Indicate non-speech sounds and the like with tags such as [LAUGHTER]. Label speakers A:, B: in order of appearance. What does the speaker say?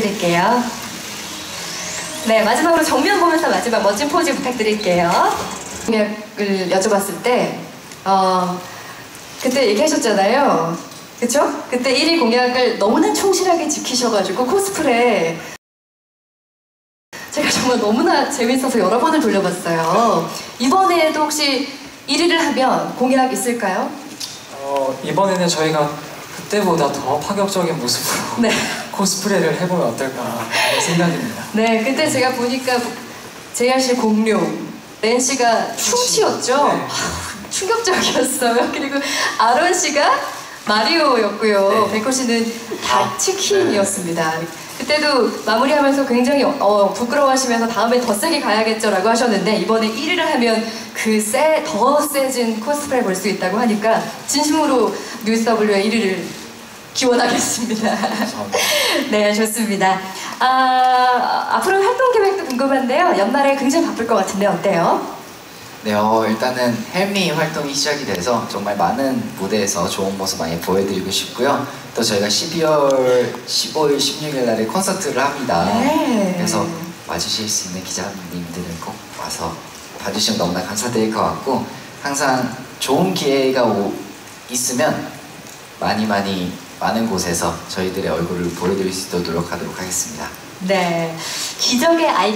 A: 드릴게요. 네, 마지막으로 정면 보면서 마지막 멋진 포즈 부탁드릴게요. 공약을 여쭤봤을 때, 어, 그때 얘기하셨잖아요. 그쵸? 그때 1위 공약을 너무나 충실하게 지키셔가지고 코스프레 제가 정말 너무나 재밌어서 여러 번을 돌려봤어요. 이번에도 혹시 1위를 하면 공약 있을까요?
B: 어, 이번에는 저희가 그때보다 더 파격적인 모습으로 [LAUGHS]
A: 네.
B: 코스프레를 해보면 어떨까 하는 생각입니다.
A: 네, 그때 제가 보니까 제이아씨 공룡, 렌 씨가 충치였죠?
B: 네.
A: 아, 충격적이었어요. [LAUGHS] 그리고 아론 씨가 마리오였고요.
B: 네.
A: 백호 씨는 닭 치킨이었습니다. 그때도 마무리하면서 굉장히 어, 부끄러워하시면서 다음에 더 세게 가야겠죠라고 하셨는데 이번에 1위를 하면 그더 세진 코스프레 볼 수 있다고 하니까 진심으로 뉴스W의 1위를 기원하겠습니다. [LAUGHS] 네, 좋습니다. 아, 앞으로 활동 계획도 궁금한데요. 연말에 굉장히 바쁠 것 같은데 어때요?
C: 네, 어, 일단은 헬미 활동이 시작이 돼서 정말 많은 무대에서 좋은 모습 많이 보여드리고 싶고요. 또 저희가 12월 15일, 16일 날에 콘서트를 합니다.
A: 네.
C: 그래서 와주실 수 있는 기자님들은 꼭 와서 봐주시면 너무나 감사드릴 것 같고 항상 좋은 기회가 오- 있으면 많이 많이 많은 곳에서 저희들의 얼굴을 보여드릴 수 있도록 노력하도록 하겠습니다.
A: 네. 기적의 아이